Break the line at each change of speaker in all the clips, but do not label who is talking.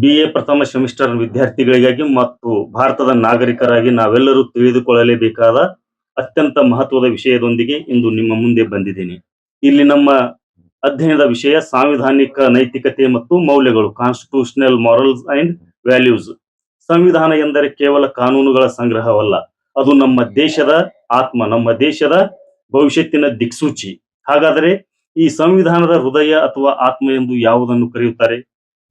B A ಪ್ರಥಮ semester ವಿದ್ಯಾರ್ಥಿಗಳಿಗಾಗಿ ಮತ್ತು ಭಾರತದ ನಾಗರಿಕರಾಗಿ ನಾವೆಲ್ಲರೂ ತಿಳಿದುಕೊಳ್ಳಲೇಬೇಕಾದ ಅತ್ಯಂತ ಮಹತ್ವದ ವಿಷಯದೊಂದಿಗೆ ಇಂದು ನಿಮ್ಮ ಮುಂದೆ ಬಂದಿದ್ದೇನೆ. ಇಲ್ಲಿ ನಮ್ಮ ಅಧ್ಯಯನದ ವಿಷಯ ಸಾಂವಿಧಾನಿಕ ನೈತಿಕತೆ ಮತ್ತು ಮೌಲ್ಯಗಳು ಕಾನ್ಸ್ಟಿಟ್ಯೂಷನಲ್ ಮಾರಲ್ಸ್ ಅಂಡ್ ವ್ಯಾಲ್ಯೂಸ್ ಸಂವಿಧಾನ ಎಂದರೆ ಕೇವಲ ಕಾನೂನುಗಳ ಸಂಗ್ರಹವಲ್ಲ, ಅದು ನಮ್ಮ ದೇಶದ ಆತ್ಮ, ನಮ್ಮ ದೇಶದ ಭವಿಷ್ಯತ್ತಿನ ದಿಕ್ಸೂಚಿ. ಹಾಗಾದರೆ ಈ ಸಂವಿಧಾನದ ಹೃದಯ ಅಥವಾ ಆತ್ಮ ಎಂದು ಯಾವುದನ್ನು ಕರೆಯುತ್ತಾರೆ?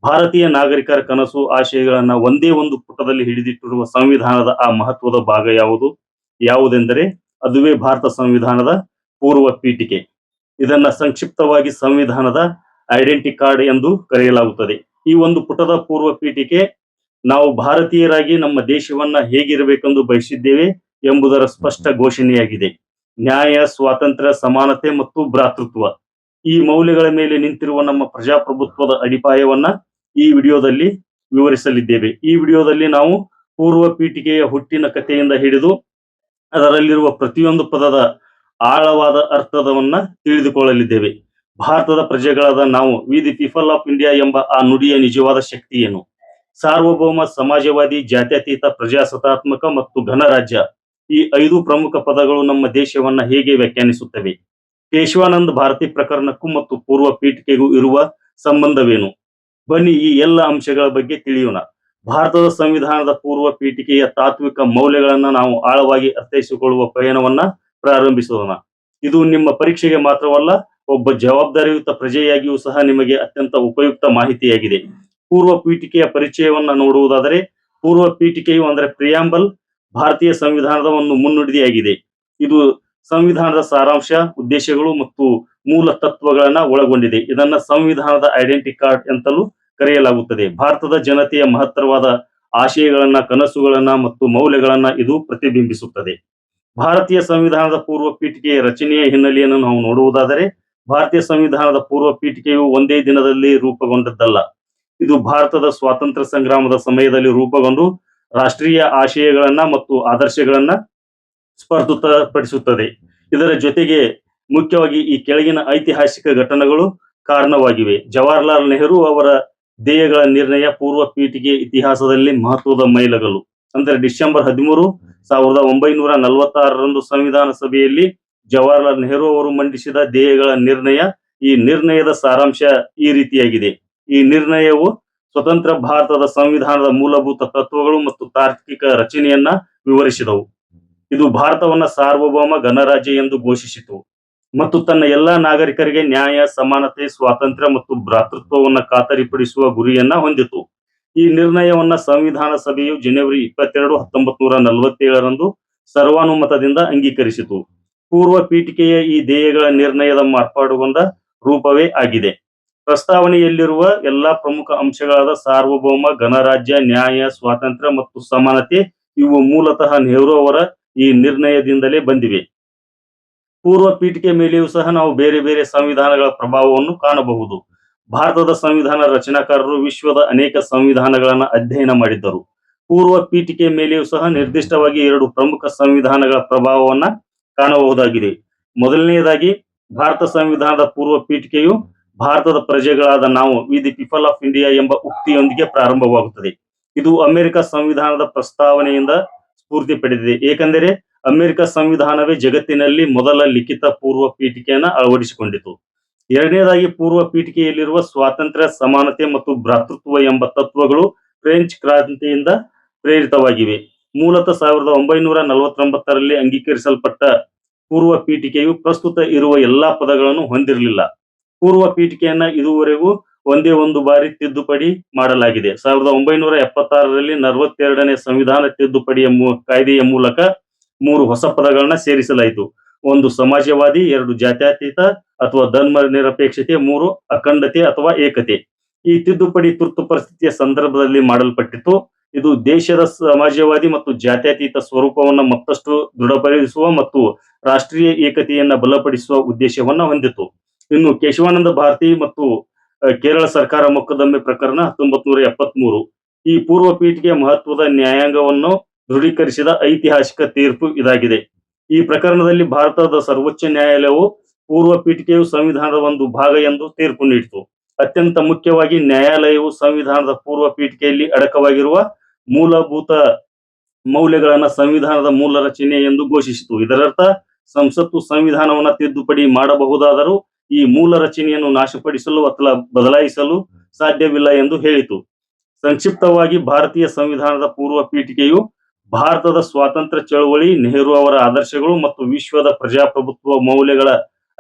ಭಾರತೀಯ ನಾಗರಿಕರ ಕನಸು, ಆಶಯಗಳನ್ನ ಒಂದೇ ಒಂದು ಪುಟದಲ್ಲಿ ಹಿಡಿದಿಟ್ಟಿರುವ ಸಂವಿಧಾನದ ಆ ಮಹತ್ವದ ಭಾಗ ಯಾವುದು? ಯಾವುದೆಂದರೆ ಅದುವೇ ಭಾರತ ಸಂವಿಧಾನದ ಪೂರ್ವ ಪೀಠಿಕೆ. ಇದನ್ನ ಸಂಕ್ಷಿಪ್ತವಾಗಿ ಸಂವಿಧಾನದ ಐಡೆಂಟಿ ಕಾರ್ಡ್ ಎಂದು ಕರೆಯಲಾಗುತ್ತದೆ. ಈ ಒಂದು ಪುಟದ ಪೂರ್ವ ಪೀಠಿಕೆ ನಾವು ಭಾರತೀಯರಾಗಿ ನಮ್ಮ ದೇಶವನ್ನ ಹೇಗಿರಬೇಕೆಂದು ಬಯಸಿದ್ದೇವೆ ಎಂಬುದರ ಸ್ಪಷ್ಟ ಘೋಷಣೆಯಾಗಿದೆ. ನ್ಯಾಯ, ಸ್ವಾತಂತ್ರ್ಯ, ಸಮಾನತೆ ಮತ್ತು ಭ್ರಾತೃತ್ವ. ಈ ಮೌಲ್ಯಗಳ ಮೇಲೆ ನಿಂತಿರುವ ನಮ್ಮ ಪ್ರಜಾಪ್ರಭುತ್ವದ ಅಡಿಪಾಯವನ್ನ ಈ ವಿಡಿಯೋದಲ್ಲಿ ವಿವರಿಸಲಿದ್ದೇವೆ. ಈ ವಿಡಿಯೋದಲ್ಲಿ ನಾವು ಪೂರ್ವ ಪೀಠಿಕೆಯ ಹುಟ್ಟಿನ ಕಥೆಯಿಂದ ಹಿಡಿದು ಅದರಲ್ಲಿರುವ ಪ್ರತಿಯೊಂದು ಪದದ ಆಳವಾದ ಅರ್ಥದವನ್ನ ತಿಳಿದುಕೊಳ್ಳಲಿದ್ದೇವೆ. ಭಾರತದ ಪ್ರಜೆಗಳಾದ ನಾವು we the people of India ಎಂಬ ಆ ನುಡಿಯ ನಿಜವಾದ ಶಕ್ತಿ ಏನು? ಸಾರ್ವಭೌಮ, ಸಮಾಜವಾದಿ, ಜಾತ್ಯತೀತ, ಪ್ರಜಾಸತ್ತಾತ್ಮಕ ಮತ್ತು ಘನರಾಜ್ಯ ಈ ಐದು ಪ್ರಮುಖ ಪದಗಳು ನಮ್ಮ ದೇಶವನ್ನ ಹೇಗೆ ವ್ಯಾಖ್ಯಾನಿಸುತ್ತವೆ? ಕೇಶವಾನಂದ ಭಾರತಿ ಪ್ರಕರಣಕ್ಕೂ ಮತ್ತು ಪೂರ್ವ ಪೀಠಿಕೆಗೂ ಇರುವ ಸಂಬಂಧವೇನು? ಬನ್ನಿ ಈ ಎಲ್ಲ ಅಂಶಗಳ ಬಗ್ಗೆ ತಿಳಿಯೋಣ. ಭಾರತದ ಸಂವಿಧಾನದ ಪೂರ್ವ ಪೀಠಿಕೆಯ ತಾತ್ವಿಕ ಮೌಲ್ಯಗಳನ್ನ ನಾವು ಆಳವಾಗಿ ಅರ್ಥೈಸಿಕೊಳ್ಳುವ ಪಯಣವನ್ನ ಪ್ರಾರಂಭಿಸೋಣ. ಇದು ನಿಮ್ಮ ಪರೀಕ್ಷೆಗೆ ಮಾತ್ರವಲ್ಲ, ಒಬ್ಬ ಜವಾಬ್ದಾರಿಯುತ ಪ್ರಜೆಯಾಗಿಯೂ ಸಹ ನಿಮಗೆ ಅತ್ಯಂತ ಉಪಯುಕ್ತ ಮಾಹಿತಿಯಾಗಿದೆ. ಪೂರ್ವ ಪೀಠಿಕೆಯ ಪರಿಚಯವನ್ನ ನೋಡುವುದಾದರೆ, ಪೂರ್ವ ಪೀಠಿಕೆಯು ಅಂದ್ರೆ ಪ್ರಿಯಾಂಬಲ್, ಭಾರತೀಯ ಸಂವಿಧಾನದ ಒಂದು ಮುನ್ನುಡಿಯಾಗಿದೆ ಇದು ಸಂವಿಧಾನದ ಸಾರಾಂಶ, ಉದ್ದೇಶಗಳು ಮತ್ತು ಮೂಲ ತತ್ವಗಳನ್ನ ಒಳಗೊಂಡಿದೆ. ಇದನ್ನ ಸಂವಿಧಾನದ ಐಡೆಂಟಿ ಕಾರ್ಡ್ ಅಂತಲೂ ಕರೆಯಲಾಗುತ್ತದೆ. ಭಾರತದ ಜನತೆಯ ಮಹತ್ತರವಾದ ಆಶಯಗಳನ್ನ, ಕನಸುಗಳನ್ನ ಮತ್ತು ಮೌಲ್ಯಗಳನ್ನ ಇದು ಪ್ರತಿಬಿಂಬಿಸುತ್ತದೆ. ಭಾರತೀಯ ಸಂವಿಧಾನದ ಪೂರ್ವ ಪೀಠಿಕೆಯ ರಚನೆಯ ಹಿನ್ನೆಲೆಯನ್ನು ನಾವು ನೋಡುವುದಾದರೆ, ಭಾರತೀಯ ಸಂವಿಧಾನದ ಪೂರ್ವ ಪೀಠಿಕೆಯು ಒಂದೇ ದಿನದಲ್ಲಿ ರೂಪುಗೊಂಡದ್ದಲ್ಲ. ಇದು ಭಾರತದ ಸ್ವಾತಂತ್ರ್ಯ ಸಂಗ್ರಾಮದ ಸಮಯದಲ್ಲಿ ರೂಪುಗೊಂಡು ರಾಷ್ಟ್ರೀಯ ಆಶಯಗಳನ್ನ ಮತ್ತು ಆದರ್ಶಗಳನ್ನ ಸ್ಪರ್ಧುತಪಡಿಸುತ್ತದೆ ಇದರ ಜೊತೆಗೆ ಮುಖ್ಯವಾಗಿ ಈ ಕೆಳಗಿನ ಐತಿಹಾಸಿಕ ಘಟನೆಗಳು ಕಾರಣವಾಗಿವೆ. ಜವಾಹರ್ಲಾಲ್ ನೆಹರು ಅವರ ಧ್ಯೇಯಗಳ ನಿರ್ಣಯ ಪೂರ್ವ ಪೀಠಿಗೆ ಇತಿಹಾಸದಲ್ಲಿ ಮಹತ್ವದ ಮೈಲಗಲು ಅಂದರೆ ಡಿಸೆಂಬರ್ ಹದಿಮೂರು ಸಾವಿರದ ಒಂಬೈನೂರ ನಲವತ್ತಾರರಂದು ಸಂವಿಧಾನ ಸಭೆಯಲ್ಲಿ ಜವಾಹರ್ಲಾಲ್ ನೆಹರು ಅವರು ಮಂಡಿಸಿದ ಧ್ಯೇಯಗಳ ನಿರ್ಣಯ ಈ ನಿರ್ಣಯದ ಸಾರಾಂಶ ಈ ರೀತಿಯಾಗಿದೆ. ಈ ನಿರ್ಣಯವು ಸ್ವತಂತ್ರ ಭಾರತದ ಸಂವಿಧಾನದ ಮೂಲಭೂತ ತತ್ವಗಳು ಮತ್ತು ತಾರ್ಕಿಕ ರಚನೆಯನ್ನ ವಿವರಿಸಿದವು. ಇದು ಭಾರತವನ್ನ ಸಾರ್ವಭೌಮ ಗಣರಾಜ್ಯ ಎಂದು ಘೋಷಿಸಿತು. ಮತ್ತು ತನ್ನ ಎಲ್ಲಾ ನಾಗರಿಕರಿಗೆ ನ್ಯಾಯ, ಸಮಾನತೆ, ಸ್ವಾತಂತ್ರ್ಯ ಮತ್ತು ಭ್ರಾತೃತ್ವವನ್ನು ಖಾತರಿಪಡಿಸುವ ಗುರಿಯನ್ನ ಹೊಂದಿತು. ಈ ನಿರ್ಣಯವನ್ನ ಸಂವಿಧಾನ ಸಭೆಯು ಜನವರಿ ಇಪ್ಪತ್ತೆರಡು ಹತ್ತೊಂಬತ್ ನೂರ ನಲವತ್ತೇಳರಂದು ಸರ್ವಾನುಮತದಿಂದ ಅಂಗೀಕರಿಸಿತು. ಪೂರ್ವ ಪೀಠಿಕೆಯ ಈ ಧ್ಯೇಯಗಳ ನಿರ್ಣಯದ ಮಾರ್ಪಾಡುಗೊಂಡ ರೂಪವೇ ಆಗಿದೆ. ಪ್ರಸ್ತಾವನೆಯಲ್ಲಿರುವ ಎಲ್ಲಾ ಪ್ರಮುಖ ಅಂಶಗಳಾದ ಸಾರ್ವಭೌಮ, ಗಣರಾಜ್ಯ, ನ್ಯಾಯ, ಸ್ವಾತಂತ್ರ್ಯ ಮತ್ತು ಸಮಾನತೆ ಇವು ಮೂಲತಃ ನೆಹರು ಅವರ ಈ ನಿರ್ಣಯದಿಂದಲೇ ಬಂದಿವೆ. ಪೂರ್ವ ಪೀಠಿಕೆ ಮೇಲೆಯೂ ಸಹ ನಾವು ಬೇರೆ ಬೇರೆ ಸಂವಿಧಾನಗಳ ಪ್ರಭಾವವನ್ನು ಕಾಣಬಹುದು. ಭಾರತದ ಸಂವಿಧಾನ ರಚನಾಕಾರರು ವಿಶ್ವದ ಅನೇಕ ಸಂವಿಧಾನಗಳನ್ನು ಅಧ್ಯಯನ ಮಾಡಿದ್ದರು. ಪೂರ್ವ ಪೀಠಿಕೆ ಮೇಲೆಯೂ ಸಹ ನಿರ್ದಿಷ್ಟವಾಗಿ ಎರಡು ಪ್ರಮುಖ ಸಂವಿಧಾನಗಳ ಪ್ರಭಾವವನ್ನ ಕಾಣಬಹುದಾಗಿದೆ. ಮೊದಲನೆಯದಾಗಿ, ಭಾರತ ಸಂವಿಧಾನದ ಪೂರ್ವ ಪೀಠಿಕೆಯು ಭಾರತದ ಪ್ರಜೆಗಳಾದ ನಾವು, we the people of India ಎಂಬ ಉಕ್ತಿಯೊಂದಿಗೆ ಪ್ರಾರಂಭವಾಗುತ್ತದೆ. ಇದು ಅಮೆರಿಕ ಸಂವಿಧಾನದ ಪ್ರಸ್ತಾವನೆಯಿಂದ ಸ್ಫೂರ್ತಿ ಪಡೆದಿದೆ. ಏಕೆಂದರೆ ಅಮೆರಿಕ ಸಂವಿಧಾನವೇ ಜಗತ್ತಿನಲ್ಲಿ ಮೊದಲ ಲಿಖಿತ ಪೂರ್ವ ಪೀಠಿಕೆಯನ್ನ ಅಳವಡಿಸಿಕೊಂಡಿತು. ಎರಡನೇದಾಗಿ ಪೂರ್ವ ಪೀಠಿಕೆಯಲ್ಲಿರುವ ಸ್ವಾತಂತ್ರ್ಯ, ಸಮಾನತೆ ಮತ್ತು ಭ್ರಾತೃತ್ವ ಎಂಬ ತತ್ವಗಳು ಫ್ರೆಂಚ್ ಕ್ರಾಂತಿಯಿಂದ ಪ್ರೇರಿತವಾಗಿವೆ. ಮೂಲತಃ ಸಾವಿರದ ಒಂಬೈನೂರ ನಲವತ್ತೊಂಬತ್ತರಲ್ಲಿ ಅಂಗೀಕರಿಸಲ್ಪಟ್ಟ ಪೂರ್ವ ಪೀಠಿಕೆಯು ಪ್ರಸ್ತುತ ಇರುವ ಎಲ್ಲಾ ಪದಗಳನ್ನು ಹೊಂದಿರಲಿಲ್ಲ. ಪೂರ್ವ ಪೀಠಿಕೆಯನ್ನ ಇದುವರೆಗೂ ಒಂದೇ ಒಂದು ಬಾರಿ ತಿದ್ದುಪಡಿ ಮಾಡಲಾಗಿದೆ. ಸಾವಿರದ ಒಂಬೈನೂರ ಎಪ್ಪತ್ತಾರರಲ್ಲಿ ನಲವತ್ತೆರಡನೇ ಸಂವಿಧಾನ ತಿದ್ದುಪಡಿಯ ಕಾಯ್ದೆಯ ಮೂಲಕ ಮೂರು ಹೊಸ ಪದಗಳನ್ನ ಸೇರಿಸಲಾಯಿತು. ಒಂದು ಸಮಾಜವಾದಿ, ಎರಡು ಜಾತ್ಯತೀತ ಅಥವಾ ಧರ್ಮ ನಿರಪೇಕ್ಷತೆ, ಮೂರು ಅಖಂಡತೆ ಅಥವಾ ಏಕತೆ. ಈ ತಿದ್ದುಪಡಿ ತುರ್ತು ಪರಿಸ್ಥಿತಿಯ ಸಂದರ್ಭದಲ್ಲಿ ಮಾಡಲ್ಪಟ್ಟಿತ್ತು. ಇದು ದೇಶದ ಸಮಾಜವಾದಿ ಮತ್ತು ಜಾತ್ಯತೀತ ಸ್ವರೂಪವನ್ನು ಮತ್ತಷ್ಟು ದೃಢಪಡಿಸುವ ಮತ್ತು ರಾಷ್ಟ್ರೀಯ ಏಕತೆಯನ್ನ ಬಲಪಡಿಸುವ ಉದ್ದೇಶವನ್ನ ಹೊಂದಿತ್ತು. ಇನ್ನು ಕೇಶವಾನಂದ ಭಾರತಿ ಮತ್ತು ಕೇರಳ ಸರ್ಕಾರ ಮೊಕದ್ದಮೆ ಪ್ರಕರಣ ಹತ್ತೊಂಬತ್ ನೂರ ಎಪ್ಪತ್ತ್ ಮೂರು ಈ ಪೂರ್ವ ಪೀಠಿಗೆ ಮಹತ್ವದ ನ್ಯಾಯಾಂಗವನ್ನು ದೃಢೀಕರಿಸಿದ ಐತಿಹಾಸಿಕ ತೀರ್ಪು ಇದಾಗಿದೆ. ಈ ಪ್ರಕರಣದಲ್ಲಿ ಭಾರತದ ಸರ್ವೋಚ್ಚ ನ್ಯಾಯಾಲಯವು ಪೂರ್ವ ಪೀಠಿಕೆಯು ಸಂವಿಧಾನದ ಒಂದು ಭಾಗ ಎಂದು ತೀರ್ಪು ನೀಡಿತು. ಅತ್ಯಂತ ಮುಖ್ಯವಾಗಿ ನ್ಯಾಯಾಲಯವು ಸಂವಿಧಾನದ ಪೂರ್ವ ಪೀಠಿಕೆಯಲ್ಲಿ ಅಡಕವಾಗಿರುವ ಮೂಲಭೂತ ಮೌಲ್ಯಗಳನ್ನ ಸಂವಿಧಾನದ ಮೂಲ ರಚನೆ ಎಂದು ಘೋಷಿಸಿತು. ಇದರರ್ಥ, ಸಂಸತ್ತು ಸಂವಿಧಾನವನ್ನ ತಿದ್ದುಪಡಿ ಮಾಡಬಹುದಾದರೂ ಈ ಮೂಲ ರಚನೆಯನ್ನು ನಾಶಪಡಿಸಲು ಅಥವಾ ಬದಲಾಯಿಸಲು ಸಾಧ್ಯವಿಲ್ಲ ಎಂದು ಹೇಳಿತು. ಸಂಕ್ಷಿಪ್ತವಾಗಿ, ಭಾರತೀಯ ಸಂವಿಧಾನದ ಪೂರ್ವ ಪೀಠಿಕೆಯು ಭಾರತದ ಸ್ವಾತಂತ್ರ್ಯ ಚಳವಳಿ, ನೆಹರು ಅವರ ಆದರ್ಶಗಳು ಮತ್ತು ವಿಶ್ವದ ಪ್ರಜಾಪ್ರಭುತ್ವ ಮೌಲ್ಯಗಳ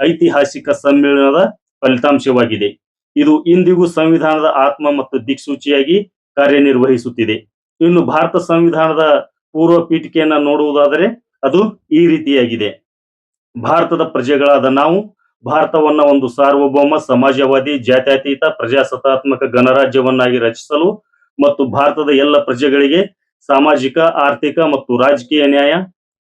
ಐತಿಹಾಸಿಕ ಸಮ್ಮೇಳನದ ಫಲಿತಾಂಶವಾಗಿದೆ. ಇದು ಇಂದಿಗೂ ಸಂವಿಧಾನದ ಆತ್ಮ ಮತ್ತು ದಿಕ್ಸೂಚಿಯಾಗಿ ಕಾರ್ಯನಿರ್ವಹಿಸುತ್ತಿದೆ. ಇನ್ನು ಭಾರತ ಸಂವಿಧಾನದ ಪೂರ್ವ ಪೀಠಿಕೆಯನ್ನ ನೋಡುವುದಾದರೆ ಅದು ಈ ರೀತಿಯಾಗಿದೆ. ಭಾರತದ ಪ್ರಜೆಗಳಾದ ನಾವು, ಭಾರತವನ್ನ ಒಂದು ಸಾರ್ವಭೌಮ, ಸಮಾಜವಾದಿ, ಜಾತ್ಯತೀತ, ಪ್ರಜಾಸತ್ತಾತ್ಮಕ ಗಣರಾಜ್ಯವನ್ನಾಗಿ ರಚಿಸಲು ಮತ್ತು ಭಾರತದ ಎಲ್ಲ ಪ್ರಜೆಗಳಿಗೆ ಸಾಮಾಜಿಕ, ಆರ್ಥಿಕ ಮತ್ತು ರಾಜಕೀಯ ನ್ಯಾಯ,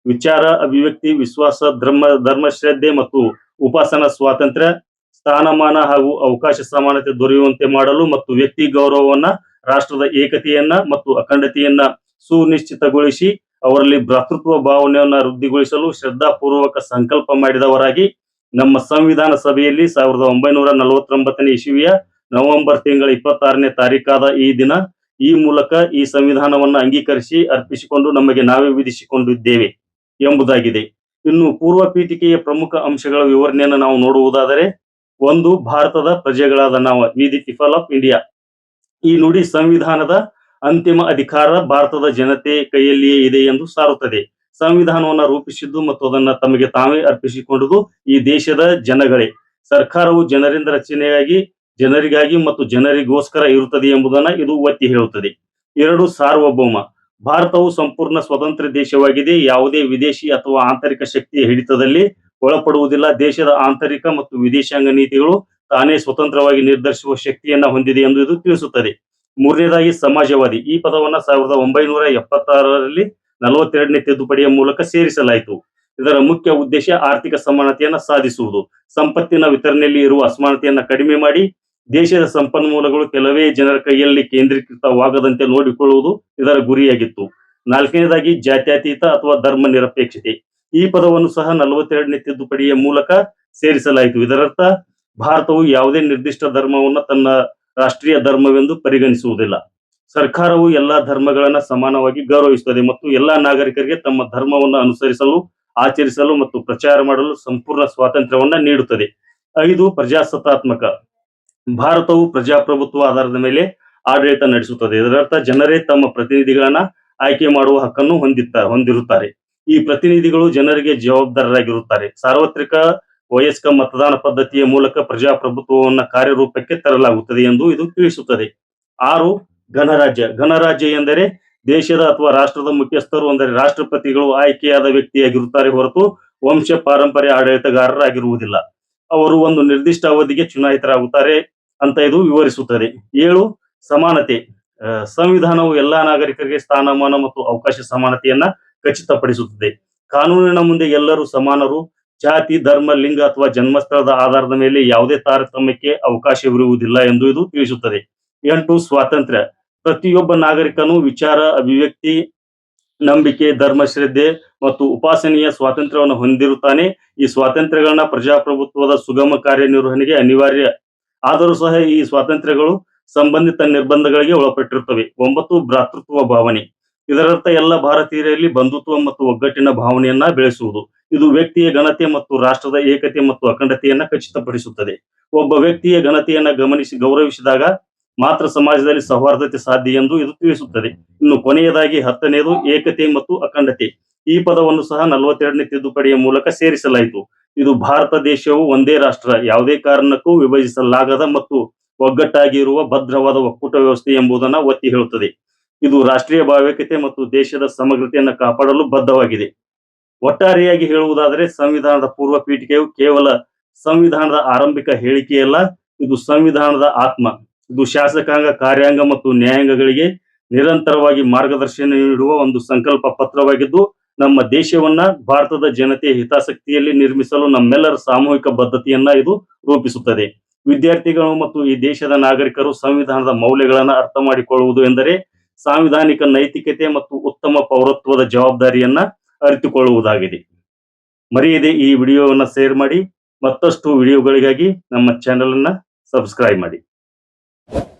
ವಿಚಾರ, ಅಭಿವ್ಯಕ್ತಿ, ವಿಶ್ವಾಸ, ಧರ್ಮ ಧರ್ಮಶ್ರದ್ಧೆ ಮತ್ತು ಉಪಾಸನಾ ಸ್ವಾತಂತ್ರ್ಯ, ಸ್ಥಾನಮಾನ ಹಾಗೂ ಅವಕಾಶ ಸಮಾನತೆ ದೊರೆಯುವಂತೆ ಮಾಡಲು ಮತ್ತು ವ್ಯಕ್ತಿ ಗೌರವವನ್ನ, ರಾಷ್ಟ್ರದ ಏಕತೆಯನ್ನ ಮತ್ತು ಅಖಂಡತೆಯನ್ನ ಸುನಿಶ್ಚಿತಗೊಳಿಸಿ ಅವರಲ್ಲಿ ಭ್ರಾತೃತ್ವ ಭಾವನೆಯನ್ನ ವೃದ್ಧಿಗೊಳಿಸಲು ಶ್ರದ್ಧಾಪೂರ್ವಕ ಸಂಕಲ್ಪ ಮಾಡಿದವರಾಗಿ ನಮ್ಮ ಸಂವಿಧಾನ ಸಭೆಯಲ್ಲಿ ಸಾವಿರದ ಒಂಬೈನೂರ ನಲವತ್ತೊಂಬತ್ತನೇ ಇಸವಿಯ ನವೆಂಬರ್ ತಿಂಗಳ ಇಪ್ಪತ್ತಾರನೇ ತಾರೀಕಾದ ಈ ದಿನ ಈ ಮೂಲಕ ಈ ಸಂವಿಧಾನವನ್ನ ಅಂಗೀಕರಿಸಿ ಅರ್ಪಿಸಿಕೊಂಡು ನಮಗೆ ನಾವೇ ವಿಧಿಸಿಕೊಂಡಿದ್ದೇವೆ ಎಂಬುದಾಗಿದೆ. ಇನ್ನು ಪೂರ್ವ ಪೀಠಿಕೆಯ ಪ್ರಮುಖ ಅಂಶಗಳ ವಿವರಣೆಯನ್ನು ನಾವು ನೋಡುವುದಾದರೆ, ಒಂದು, ಭಾರತದ ಪ್ರಜೆಗಳಾದ ನಾವು ವಿ ದಿ ಆಫ್ ಇಂಡಿಯಾ. ಈ ನುಡಿ ಸಂವಿಧಾನದ ಅಂತಿಮ ಅಧಿಕಾರ ಭಾರತದ ಜನತೆ ಕೈಯಲ್ಲಿಯೇ ಇದೆ ಎಂದು ಸಾರುತ್ತದೆ. ಸಂವಿಧಾನವನ್ನು ರೂಪಿಸಿದ್ದು ಮತ್ತು ಅದನ್ನ ತಮಗೆ ತಾವೇ ಅರ್ಪಿಸಿಕೊಂಡುದು ಈ ದೇಶದ ಜನಗಳೇ. ಸರ್ಕಾರವು ಜನರಿಂದ ರಚನೆಯಾಗಿ ಜನರಿಗಾಗಿ ಮತ್ತು ಜನರಿಗೋಸ್ಕರ ಇರುತ್ತದೆ ಎಂಬುದನ್ನ ಇದು ಒತ್ತಿ ಹೇಳುತ್ತದೆ. ಎರಡು ಸಾರ್ವಭೌಮ. ಭಾರತವು ಸಂಪೂರ್ಣ ಸ್ವತಂತ್ರ ದೇಶವಾಗಿದೆ. ಯಾವುದೇ ವಿದೇಶಿ ಅಥವಾ ಆಂತರಿಕ ಶಕ್ತಿಯ ಹಿಡಿತದಲ್ಲಿ ಒಳಪಡುವುದಿಲ್ಲ. ದೇಶದ ಆಂತರಿಕ ಮತ್ತು ವಿದೇಶಾಂಗ ನೀತಿಗಳು ತಾನೇ ಸ್ವತಂತ್ರವಾಗಿ ನಿರ್ಧರಿಸುವ ಶಕ್ತಿಯನ್ನ ಹೊಂದಿದೆ ಎಂದು ಇದು ತಿಳಿಸುತ್ತದೆ. ಮೂರನೇದಾಗಿ ಸಮಾಜವಾದಿ. ಈ ಪದವನ್ನ ಸಾವಿರದ ಒಂಬೈನೂರ ಎಪ್ಪತ್ತಾರರಲ್ಲಿ ನಲವತ್ತೆರಡನೇ ತಿದ್ದುಪಡಿಯ ಮೂಲಕ ಸೇರಿಸಲಾಯಿತು. ಇದರ ಮುಖ್ಯ ಉದ್ದೇಶ ಆರ್ಥಿಕ ಸಮಾನತೆಯನ್ನ ಸಾಧಿಸುವುದು. ಸಂಪತ್ತಿನ ವಿತರಣೆಯಲ್ಲಿ ಇರುವ ಅಸಮಾನತೆಯನ್ನ ಕಡಿಮೆ ಮಾಡಿ ದೇಶದ ಸಂಪನ್ಮೂಲಗಳು ಕೆಲವೇ ಜನರ ಕೈಯಲ್ಲಿ ಕೇಂದ್ರೀಕೃತವಾಗದಂತೆ ನೋಡಿಕೊಳ್ಳುವುದು ಇದರ ಗುರಿಯಾಗಿತ್ತು. ನಾಲ್ಕನೇದಾಗಿ ಜಾತ್ಯತೀತ ಅಥವಾ ಧರ್ಮ ನಿರಪೇಕ್ಷತೆ. ಈ ಪದವನ್ನು ಸಹ ನಲವತ್ತೆರಡನೇ ತಿದ್ದುಪಡಿಯ ಮೂಲಕ ಸೇರಿಸಲಾಯಿತು. ಇದರರ್ಥ, ಭಾರತವು ಯಾವುದೇ ನಿರ್ದಿಷ್ಟ ಧರ್ಮವನ್ನು ತನ್ನ ರಾಷ್ಟ್ರೀಯ ಧರ್ಮವೆಂದು ಪರಿಗಣಿಸುವುದಿಲ್ಲ. ಸರ್ಕಾರವು ಎಲ್ಲಾ ಧರ್ಮಗಳನ್ನ ಸಮಾನವಾಗಿ ಗೌರವಿಸುತ್ತದೆ ಮತ್ತು ಎಲ್ಲಾ ನಾಗರಿಕರಿಗೆ ತಮ್ಮ ಧರ್ಮವನ್ನು ಅನುಸರಿಸಲು, ಆಚರಿಸಲು ಮತ್ತು ಪ್ರಚಾರ ಮಾಡಲು ಸಂಪೂರ್ಣ ಸ್ವಾತಂತ್ರ್ಯವನ್ನ ನೀಡುತ್ತದೆ. ಐದು, ಪ್ರಜಾಸತ್ತಾತ್ಮಕ. ಭಾರತವು ಪ್ರಜಾಪ್ರಭುತ್ವ ಆಧಾರದ ಮೇಲೆ ಆಡಳಿತ ನಡೆಸುತ್ತದೆ. ಇದರರ್ಥ ಜನರೇ ತಮ್ಮ ಪ್ರತಿನಿಧಿಗಳನ್ನ ಆಯ್ಕೆ ಮಾಡುವ ಹಕ್ಕನ್ನು ಹೊಂದಿತ್ತ, ಹೊಂದಿರುತ್ತಾರೆ. ಈ ಪ್ರತಿನಿಧಿಗಳು ಜನರಿಗೆ ಜವಾಬ್ದಾರರಾಗಿರುತ್ತಾರೆ. ಸಾರ್ವತ್ರಿಕ ವಯಸ್ಕ ಮತದಾನ ಪದ್ಧತಿಯ ಮೂಲಕ ಪ್ರಜಾಪ್ರಭುತ್ವವನ್ನು ಕಾರ್ಯರೂಪಕ್ಕೆ ತರಲಾಗುತ್ತದೆ ಎಂದು ಇದು ತಿಳಿಸುತ್ತದೆ. ಆರು, ಗಣರಾಜ್ಯ. ಗಣರಾಜ್ಯ ಎಂದರೆ ದೇಶದ ಅಥವಾ ರಾಷ್ಟ್ರದ ಮುಖ್ಯಸ್ಥರು, ಅಂದರೆ ರಾಷ್ಟ್ರಪತಿಗಳು ಆಯ್ಕೆಯಾದ ವ್ಯಕ್ತಿಯಾಗಿರುತ್ತಾರೆ ಹೊರತು ವಂಶ, ಪಾರಂಪರ್ಯ ಆಡಳಿತಗಾರರಾಗಿರುವುದಿಲ್ಲ. ಅವರು ಒಂದು ನಿರ್ದಿಷ್ಟ ಅವಧಿಗೆ ಚುನಾಯಿತರಾಗುತ್ತಾರೆ ಅಂತ ಇದು ವಿವರಿಸುತ್ತದೆ. ಏಳು, ಸಮಾನತೆ. ಸಂವಿಧಾನವು ಎಲ್ಲಾ ನಾಗರಿಕರಿಗೆ ಸ್ಥಾನಮಾನ ಮತ್ತು ಅವಕಾಶ ಸಮಾನತೆಯನ್ನ ಖಚಿತಪಡಿಸುತ್ತದೆ. ಕಾನೂನಿನ ಮುಂದೆ ಎಲ್ಲರೂ ಸಮಾನರು. ಜಾತಿ, ಧರ್ಮ, ಲಿಂಗ ಅಥವಾ ಜನ್ಮಸ್ಥಳದ ಆಧಾರದ ಮೇಲೆ ಯಾವುದೇ ತಾರತಮ್ಯಕ್ಕೆ ಅವಕಾಶವಿರುವುದಿಲ್ಲ ಎಂದು ಇದು ತಿಳಿಸುತ್ತದೆ. ಎಂಟು, ಸ್ವಾತಂತ್ರ್ಯ. ಪ್ರತಿಯೊಬ್ಬ ನಾಗರಿಕನು ವಿಚಾರ, ಅಭಿವ್ಯಕ್ತಿ ನಂಬಿಕೆ ಧರ್ಮ ಶ್ರದ್ಧೆ ಮತ್ತು ಉಪಾಸನೆಯ ಸ್ವಾತಂತ್ರ್ಯವನ್ನು ಹೊಂದಿರುತ್ತಾನೆ. ಈ ಸ್ವಾತಂತ್ರ್ಯಗಳನ್ನ ಪ್ರಜಾಪ್ರಭುತ್ವದ ಸುಗಮ ಕಾರ್ಯನಿರ್ವಹಣೆಗೆ ಅನಿವಾರ್ಯ. ಆದರೂ ಸಹ ಈ ಸ್ವಾತಂತ್ರ್ಯಗಳು ಸಂಬಂಧಿತ ನಿರ್ಬಂಧಗಳಿಗೆ ಒಳಪಟ್ಟಿರುತ್ತವೆ. ಒಂಬತ್ತು ಭ್ರಾತೃತ್ವ ಭಾವನೆ. ಇದರರ್ಥ ಎಲ್ಲ ಭಾರತೀಯರಲ್ಲಿ ಬಂಧುತ್ವ ಮತ್ತು ಒಗ್ಗಟ್ಟಿನ ಭಾವನೆಯನ್ನ ಬೆಳೆಸುವುದು. ಇದು ವ್ಯಕ್ತಿಯ ಘನತೆ ಮತ್ತು ರಾಷ್ಟ್ರದ ಏಕತೆ ಮತ್ತು ಅಖಂಡತೆಯನ್ನ ಖಚಿತಪಡಿಸುತ್ತದೆ. ಒಬ್ಬ ವ್ಯಕ್ತಿಯ ಘನತೆಯನ್ನ ಗಮನಿಸಿ ಗೌರವಿಸಿದಾಗ ಮಾತ್ರ ಸಮಾಜದಲ್ಲಿ ಸೌಹಾರ್ದತೆ ಸಾಧ್ಯ ಎಂದು ಇದು ತಿಳಿಸುತ್ತದೆ. ಇನ್ನು ಕೊನೆಯದಾಗಿ ಹತ್ತನೆಯದು ಏಕತೆ ಮತ್ತು ಅಖಂಡತೆ. ಈ ಪದವನ್ನು ಸಹ ನಲವತ್ತೆರಡನೇ ತಿದ್ದುಪಡಿಯ ಮೂಲಕ ಸೇರಿಸಲಾಯಿತು. ಇದು ಭಾರತ ದೇಶವು ಒಂದೇ ರಾಷ್ಟ್ರ. ಯಾವುದೇ ಕಾರಣಕ್ಕೂ ವಿಭಜಿಸಲಾಗದ ಮತ್ತು ಒಗ್ಗಟ್ಟಾಗಿ ಇರುವ ಭದ್ರವಾದ ಒಕ್ಕೂಟ ವ್ಯವಸ್ಥೆ ಎಂಬುದನ್ನ ಒತ್ತಿ ಹೇಳುತ್ತದೆ. ಇದು ರಾಷ್ಟ್ರೀಯ ಭಾವೈಕ್ಯತೆ ಮತ್ತು ದೇಶದ ಸಮಗ್ರತೆಯನ್ನು ಕಾಪಾಡಲು ಬದ್ಧವಾಗಿದೆ. ಒಟ್ಟಾರೆಯಾಗಿ ಹೇಳುವುದಾದರೆ ಸಂವಿಧಾನದ ಪೂರ್ವ ಪೀಠಿಕೆಯು ಕೇವಲ ಸಂವಿಧಾನದ ಆರಂಭಿಕ ಹೇಳಿಕೆಯಲ್ಲ, ಇದು ಸಂವಿಧಾನದ ಆತ್ಮ. ಇದು ಶಾಸಕಾಂಗ ಕಾರ್ಯಾಂಗ ಮತ್ತು ನ್ಯಾಯಾಂಗಗಳಿಗೆ ನಿರಂತರವಾಗಿ ಮಾರ್ಗದರ್ಶನ ನೀಡುವ ಒಂದು ಸಂಕಲ್ಪ ಪತ್ರವಾಗಿದ್ದು, ನಮ್ಮ ದೇಶವನ್ನ ಭಾರತದ ಜನತೆಯ ಹಿತಾಸಕ್ತಿಯಲ್ಲಿ ನಿರ್ಮಿಸಲು ನಮ್ಮೆಲ್ಲರ ಸಾಮೂಹಿಕ ಬದ್ಧತೆಯನ್ನ ಇದು ರೂಪಿಸುತ್ತದೆ. ವಿದ್ಯಾರ್ಥಿಗಳು ಮತ್ತು ಈ ದೇಶದ ನಾಗರಿಕರು ಸಂವಿಧಾನದ ಮೌಲ್ಯಗಳನ್ನ ಅರ್ಥ ಮಾಡಿಕೊಳ್ಳುವುದು ಎಂದರೆ ಸಾಂವಿಧಾನಿಕ ನೈತಿಕತೆ ಮತ್ತು ಉತ್ತಮ ಪೌರತ್ವದ ಜವಾಬ್ದಾರಿಯನ್ನ ಅರಿತುಕೊಳ್ಳುವುದಾಗಿದೆ. ಮರೆಯದೆ ಈ ವಿಡಿಯೋವನ್ನ ಶೇರ್ ಮಾಡಿ, ಮತ್ತಷ್ಟು ವಿಡಿಯೋಗಳಿಗಾಗಿ ನಮ್ಮ ಚಾನೆಲ್ ಅನ್ನ ಸಬ್ಸ್ಕ್ರೈಬ್ ಮಾಡಿ. you.